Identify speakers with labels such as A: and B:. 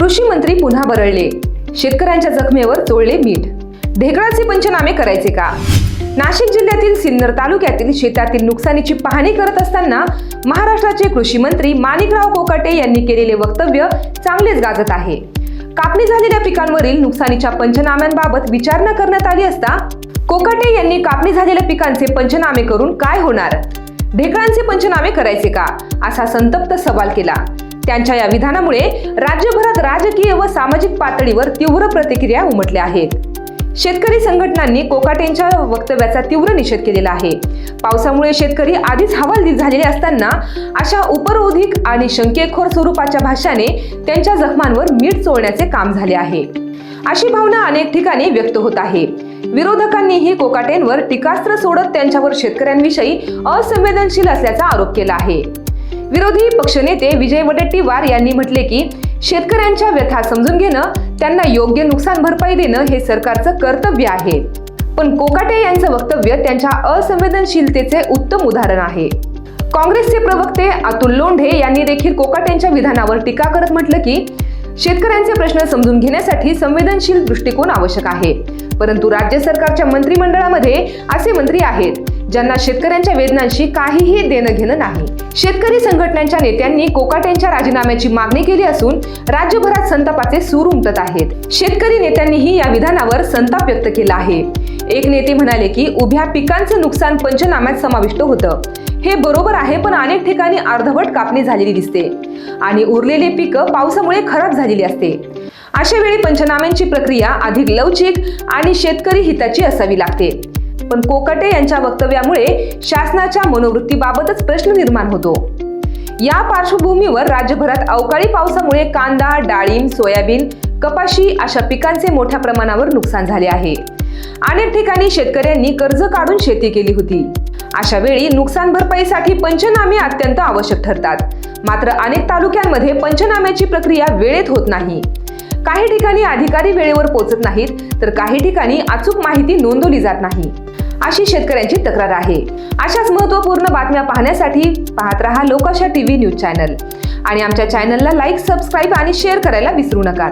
A: कृषी मंत्री पुन्हा बरळले शेतकऱ्यांच्या जखमेवर चोळले मीठ. ढेकळाचे पंचनामे करायचे का? नाशिक जिल्ह्यातील सिन्नर तालुक्यातील शेतातील नुकसानीची पाहणी करत असताना महाराष्ट्राचे कृषी मंत्री माणिकराव कोकाटे यांनी केलेले वक्तव्य चांगलेच गाजत आहे. कापणी झालेल्या पिकांवरील नुकसानीच्या पंचनाम्यांबाबत विचारणा करण्यात आली असता कोकाटे यांनी कापणी झालेल्या पिकांचे पंचनामे करून काय होणार? ढेकळांचे पंचनामे करायचे का? असा संतप्त सवाल केला. त्यांच्या या विधानामुळे राज्यभरात राजकीय व सामाजिक पातळीवर तीव्र प्रतिक्रिया उमटल्या आहेत. शेतकरी संघटनांनी कोकाटेंच्या वक्तव्याचा तीव्र निषेध केलेला आहे. पावसामुळे शेतकरी आधीच हवालदिल झालेले असताना अशा उपरोधिक आणि शंकेखोर स्वरूपाच्या भाषाने त्यांच्या जखमांवर मीठ चोळण्याचे काम झाले आहे. अशी भावना अनेक ठिकाणी व्यक्त होत आहे. विरोधकांनीही कोकाटेंवर टीकास्त्र सोडत त्यांच्यावर शेतकऱ्यांविषयी असंवेदनशील असल्याचा आरोप केला आहे. विरोधी पक्षनेते विजय वडेट्टीवार यांनी म्हटले की शेतकऱ्यांच्या व्यथा समजून घेणं त्यांना योग्य नुकसान भरपाई देणं हे सरकारचं कर्तव्य आहे. पण कोकाटे यांचं वक्तव्य त्यांच्या असंवेदनशीलतेचे उत्तम उदाहरण आहे. काँग्रेसचे प्रवक्ते अतुल लोंढे यांनी देखील कोकाटेंच्या विधानावर टीका करत म्हटलं की शेतकऱ्यांचे प्रश्न समजून घेण्यासाठी संवेदनशील दृष्टिकोन आवश्यक आहे. परंतु राज्य सरकारच्या मंत्रिमंडळामध्ये असे मंत्री आहेत ज्यांना शेतकऱ्यांच्या वेदनांशी काहीही देणं घेणं नाही. शेतकरी संघटनांच्या नेत्यांनी कोकाट्यांच्या राजीनाम्याची मागणी केली असून राज्यभरात संतापाचे सूर उमटत आहेत. शेतकरी नेत्यांनीही या विधानावर संताप व्यक्त केला आहे. एक नेते म्हणाले की उभ्या पिकांचं नुकसान पंचनाम्यात समाविष्ट होतं. हे बरोबर आहे पण अनेक ठिकाणी अर्धवट कापणी झालेली दिसते. आणि उरलेली पिकं पावसामुळे खराब झालेली असते. अशा वेळी पंचनाम्यांची प्रक्रिया अधिक लवचिक आणि शेतकरी हिताची असावी लागते. पण कोकटे यांच्या वक्तव्यामुळे शासनाच्या मनोवृत्तीबाबतच प्रश्न निर्माण होतो. या पार्श्वभूमीवर राज्यभरात अवकाळी पावसामुळे कांदा डाळिंब सोयाबीन कपाशी अशा पिकांचे मोठ्या प्रमाणावर नुकसान झाले आहे. अनेक ठिकाणी शेतकऱ्यांनी कर्ज काढून शेती केली होती. अशा वेळी नुकसान भरपाईसाठी पंचनामे अत्यंत आवश्यक ठरतात. मात्र अनेक तालुक्यांमध्ये पंचनाम्याची प्रक्रिया वेळेत होत नाही. काही ठिकाणी अधिकारी वेळेवर पोहोचत नाहीत तर काही ठिकाणी अचूक माहिती नोंदवली जात नाही. अशी शेतकऱ्यांची तक्रार आहे. अशाच महत्त्वपूर्ण बातम्या पाहण्यासाठी पाहत रहा लोकशा टीव्ही न्यूज चॅनल. आणि आमच्या चॅनलला लाईक सबस्क्राईब आणि शेअर करायला विसरू नका.